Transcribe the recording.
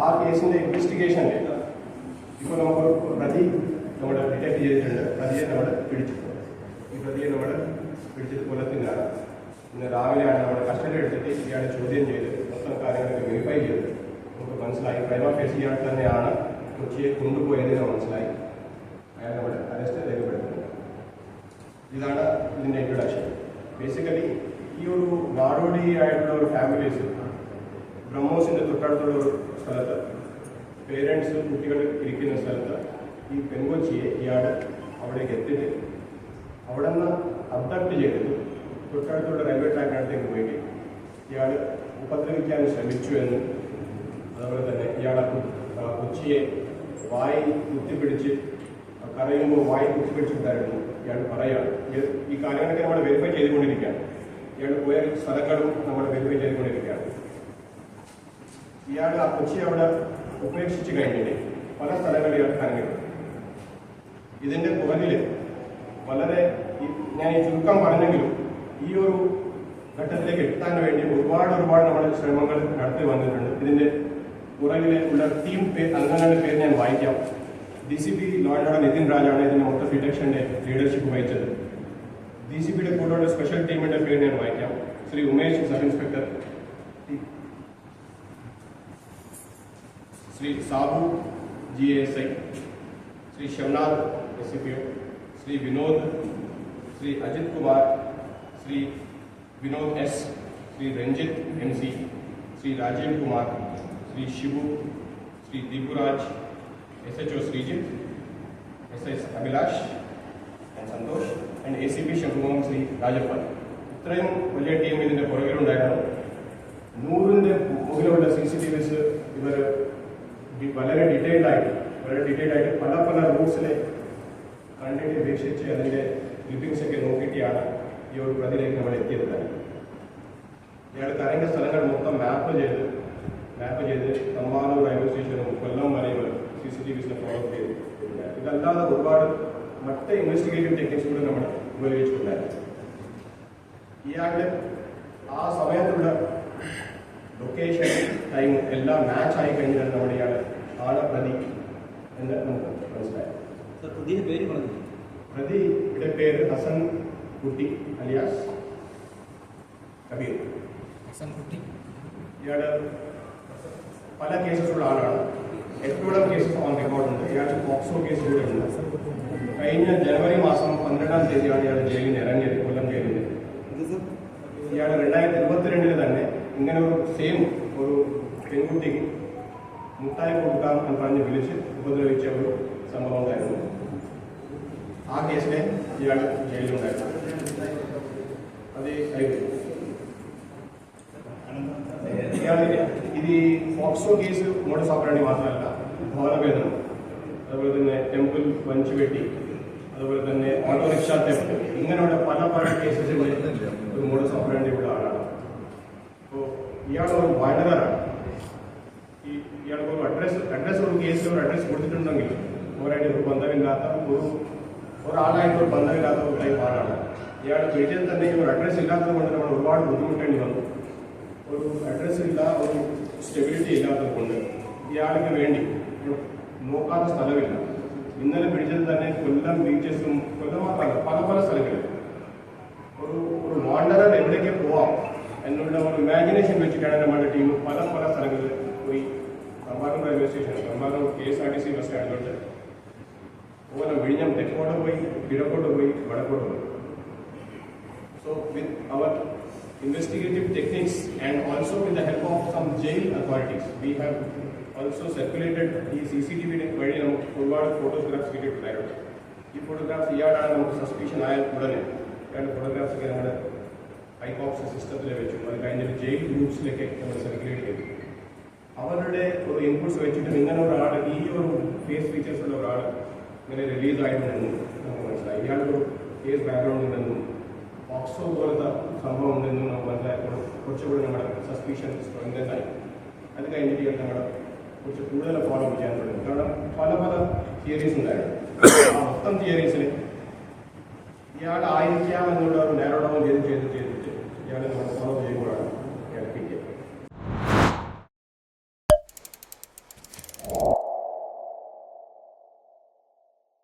ആ കേസിന്റെ ഇൻവെസ്റ്റിഗേഷനിൽ ഇപ്പോൾ നമുക്ക് പ്രതി നമ്മൾ ഡിറ്റക്ട് ചെയ്തിട്ടുണ്ട്. പ്രതിയെ നമ്മൾ പിടിച്ചിട്ടുണ്ട്. ഈ പ്രതിയെ നമ്മൾ പിടിച്ചത് കൊല്ലത്തിനാണ്. ഇന്ന് രാവിലെയാണ് നമ്മുടെ കസ്റ്റഡി എടുത്തിട്ട് ഇയാളെ ചോദ്യം ചെയ്ത് മൊത്തം കാര്യങ്ങളൊക്കെ വെരിഫൈ ചെയ്ത്. നമുക്ക് മനസ്സിലായി. പ്രൈമ ഫേസ് ഇയാൾ തന്നെയാണ് കൊച്ചിയെ കൊണ്ടുപോയതെന്ന് മനസ്സിലായി. അയാൾ നമ്മുടെ അറസ്റ്റ് രേഖപ്പെടുത്തുന്നത് ഇതാണ് ഇതിന്റെ ഇൻട്രൊഡക്ഷൻ ബേസിക്കലി ഈ ഒരു നാടോടി ആയിട്ടുള്ള ഒരു ഫാമിലീസ് ബ്രഹ്മോസിന്റെ തൊട്ടടുത്തുള്ള ഒരു സ്ഥലത്ത് പേരൻസ് കുട്ടികൾ ഇരിക്കുന്ന സ്ഥലത്ത് ഈ പെൺകൊച്ചിയെ ഇയാൾ അവിടേക്ക് എത്തിയിട്ട് അവിടെ നിന്ന് അബ്ഡക്ട് ചെയ്തിട്ട് തൊട്ടടുത്തുള്ള റെയിൽവേ ട്രാക്കിനടുത്തേക്ക് പോയിട്ട് ഇയാൾ ഉപദ്രവിക്കാൻ ശ്രമിച്ചു എന്ന് അതുപോലെ തന്നെ ഇയാളെ കൊച്ചിയെ വായി കുത്തിപ്പിടിച്ച് കരയുമ്പോൾ വായി കുത്തിപ്പിടിച്ചിട്ടുണ്ടായിരുന്നു ഇയാൾ പറയുകയാണ് ഈ കാര്യങ്ങളൊക്കെ നമ്മൾ വെരിഫൈ ചെയ്തുകൊണ്ടിരിക്കുകയാണ്. ഇയാൾ പോയ സ്ഥലങ്ങളും നമ്മൾ വെരിഫൈ ചെയ്തുകൊണ്ടിരിക്കുകയാണ്. ഇയാൾ ആ കൊച്ചി അവിടെ ഉപേക്ഷിച്ചു കഴിഞ്ഞിട്ട് പല സ്ഥലങ്ങളിൽ കറങ്ങിയിട്ടുണ്ട് ഇതിന്റെ പുറകിൽ വളരെ ഞാൻ ഈ ചുരുക്കം പറഞ്ഞെങ്കിലും ഈ ഒരു ഘട്ടത്തിലേക്ക് എത്താൻ വേണ്ടി ഒരുപാട് ഒരുപാട് നമ്മുടെ ശ്രമങ്ങൾ നടത്തി വന്നിട്ടുണ്ട്. ഇതിന്റെ പുറകിലെ ഉള്ള ടീം അംഗങ്ങളുടെ പേര് ഞാൻ വായിക്കാം. ഡി സി പി ലോയുടെ നിതിൻ രാജാണ് ഇതിന്റെ മൊത്തം ഡിറ്റക്ഷന്റെ ലീഡർഷിപ്പ് വഹിച്ചത്. ഡി സി പിയുടെ കൂടെയുള്ള സ്പെഷ്യൽ ടീമിന്റെ പേര് ഞാൻ വായിക്കാം. Shri Umesh sub inspector Shri Sabu G S I Shri Shavanath S C P O Shri Vinod Shri Ajith Kumar Shri Vinod S Shri Ranjith M C Shri Rajeev Kumar Shri Shivu Shri Deepuraj S H O Sreejith S S Abhilash and Santhosh and A C P Shambhumohan Shri Rajappal ഇത്രയും വലിയ team ഇതിന്റെ പുറകിലുണ്ടായിരുന്നു നൂറിന്റെ മുകളിലുള്ള C C T വിസ് ഇവർ വളരെ detailed ആയിട്ട് വളരെ detailed ആയിട്ട് പല പല റൂട്ട്സിലെ കണ്ടിട്ട് വീക്ഷിച്ച് അതിന്റെ ക്ലിപ്പിംഗ്സ് ഒക്കെ നോക്കിയിട്ടാണ് ഈ ഒരു പ്രതിയിലേക്ക് നമ്മൾ എത്തിയത്. തന്നെ ഇയാൾ സ്ഥലങ്ങൾ മൊത്തം മാപ്പ് ചെയ്ത് മാപ്പ് ചെയ്ത് തമ്പാനൂർ റെയിൽവേ സ്റ്റേഷനും കൊല്ലം വരെയും സി സി ടി വിസിനെ ഫോളോ ചെയ്ത് ഇതല്ലാതെ ഒരുപാട് മറ്റ് ഇൻവെസ്റ്റിഗേറ്റീവ് ടെക്നിക്സ് കൂടെ നമ്മൾ ഉപയോഗിച്ചിട്ടുണ്ടായിരുന്നു. ഇയാളുടെ ആ സമയത്തുള്ള ലൊക്കേഷൻ ടൈം എല്ലാം മാച്ച് ആയി കഴിഞ്ഞാൽ നമ്മുടെ ഇയാൾ എന്ന് നമുക്ക് മനസ്സിലായി. സർ പുതിയ പേര് പറഞ്ഞു? പ്രതിയുടെ പേര് ഹസൻ കുട്ടി അലിയാസ് കബീർ. ഹസൻകുട്ടി ഇയാൾ പല കേസസുള്ള ആളാണ്. എട്ടോളം കേസസ് ഓൺ റെക്കോർഡുണ്ട് ഇയാൾ പോക്സോ കേസ് കൂടെ ഉണ്ട്. കഴിഞ്ഞ ജനുവരി മാസം പന്ത്രണ്ടാം തീയതിയാണ് ഇയാൾ ജയിലിൽ ഇറങ്ങിയത് കൊല്ലം ജയിലിൽ സർ? ഇയാൾ രണ്ടായിരത്തി ഇരുപത്തിരണ്ടിൽ തന്നെ ഇങ്ങനെ ഒരു സെയിം ഒരു പെൺകുട്ടിക്ക് മുട്ടായി കൊടുക്കാം എന്ന് പറഞ്ഞ് വിളിച്ച് ഉപദ്രവിച്ച ഒരു സംഭവം ഉണ്ടായിരുന്നു ആ കേസിലെ ഇയാൾ ജയിലിലുണ്ടായിരുന്നു അത് കഴിഞ്ഞു ഇയാൾ ഇത് ഈ ഫോക്സോ കേസ് മോഡസ് ഓപ്പറേണ്ടി മാത്രമല്ല ഭവനവേദനം അതുപോലെ തന്നെ ടെമ്പിൾ വഞ്ചുവെട്ടി അതുപോലെ തന്നെ ഓട്ടോറിക്ഷ തെഫ്റ്റ് ഇങ്ങനെയുള്ള പല പല കേസസിന്റെ ഒരു മോഡസ് ഓപ്പറേണ്ടി ഉള്ള ആളാണ് അപ്പോൾ ഇയാൾ ഒരു വയനറാണ് ഈ ഇയാൾക്ക് ഒരു അഡ്രസ് അഡ്രസ് ഒരു കേസിൽ ഒരു അഡ്രസ് കൊടുത്തിട്ടുണ്ടെങ്കിൽ അവരായിട്ട് ഒരു ബന്ധമില്ലാത്ത ഒരു ഒരാളായിട്ട് ഒരു ബന്ധമില്ലാത്ത ഒരു ടൈപ്പ് ആളാണ് ഇയാൾ വീട്ടിൽ തന്നെ ഈ ഒരു അഡ്രസ് ഇല്ലാത്തത് കൊണ്ട് നമ്മൾ ഒരുപാട് ബുദ്ധിമുട്ടേണ്ടി വന്നു ഒരു അഡ്രസ് ഇല്ല ഒരു സ്റ്റെബിലിറ്റി ഇല്ലാത്തത് കൊണ്ട് ഇയാൾക്ക് വേണ്ടി ഒരു നോക്കാത്ത സ്ഥലമില്ല ഇന്നലെ പിടിച്ചത് തന്നെ കൊല്ലം ബീച്ചസും കൊല്ലം മാത്രമല്ല പല പല സ്ഥലങ്ങളിൽ ഒരു ഒരു വാണ്ടറർ എവിടേക്ക് പോവാം എന്നുള്ള ഒരു ഇമാജിനേഷൻ വെച്ചിട്ടാണ് നമ്മുടെ ടീം പല പല സ്ഥലങ്ങളിൽ പോയി Kambakam railway station Kambakam K S R T C bus സ്റ്റാൻഡിലോട്ട് അതുപോലെ വിഴിഞ്ഞം തെക്കോട്ട് പോയി കിഴക്കോട്ട് പോയി വടക്കോട്ട് പോയി So with our investigative techniques and also with the help of some jail authorities, we have also circulated ഈ സി സി ടി വി വഴി നമുക്ക് ഒരുപാട് ഫോട്ടോഗ്രാഫ്സ് കിട്ടിയിട്ടുണ്ടായിരുന്നു ഈ ഫോട്ടോഗ്രാഫ്സ് ഇയാളാണ് നമുക്ക് സസ്പീഷൻ ആയ ഉടനെ ഇയാളുടെ ഫോട്ടോഗ്രാഫ്സ് ഒക്കെ നമ്മുടെ ഐകോപ്സ് സിസ്റ്റത്തിൽ വെച്ചു അത് കഴിഞ്ഞിട്ട് ജയിൽ ഗ്രൂപ്പ്സിലേക്ക് നമ്മൾ സർക്കുലേറ്റ് ചെയ്തു അവരുടെ ഒരു ഇൻപുട്സ് വെച്ചിട്ട് ഇങ്ങനെ ഒരാൾ ഈ ഒരു ഫേസ് ഫീച്ചേഴ്സ് ഉള്ള ഒരാൾ ഇങ്ങനെ റിലീസ് ആയിട്ടുണ്ടെന്നും നമുക്ക് മനസ്സിലായി. ഇയാൾക്കൊരു കേസ് ബാക്ക്ഗ്രൗണ്ട് ഉണ്ടെന്നും ഓക്സോ പോലത്തെ സംഭവം ഉണ്ടെന്നും നമുക്ക് മനസ്സിലായപ്പോൾ കുറച്ചുകൂടി നമ്മുടെ സസ്പീഷൻ സ്ട്രെങ്തൻ ആയി. അത് കഴിഞ്ഞിട്ട് ഇയാൾ നമ്മുടെ കുറച്ച് കൂടുതൽ ഫോളോ ചെയ്യാൻ തുടങ്ങി. കാരണം പല പല തിയറീസ് ഉണ്ടായിരുന്നു. ആ മൊത്തം തിയറീസിൽ ഇയാൾ ആയിരിക്കാം എന്നുള്ള ഒരു നാരോ ഡൗൺ ചെയ്ത് ചെയ്ത് ചെയ്തിട്ട്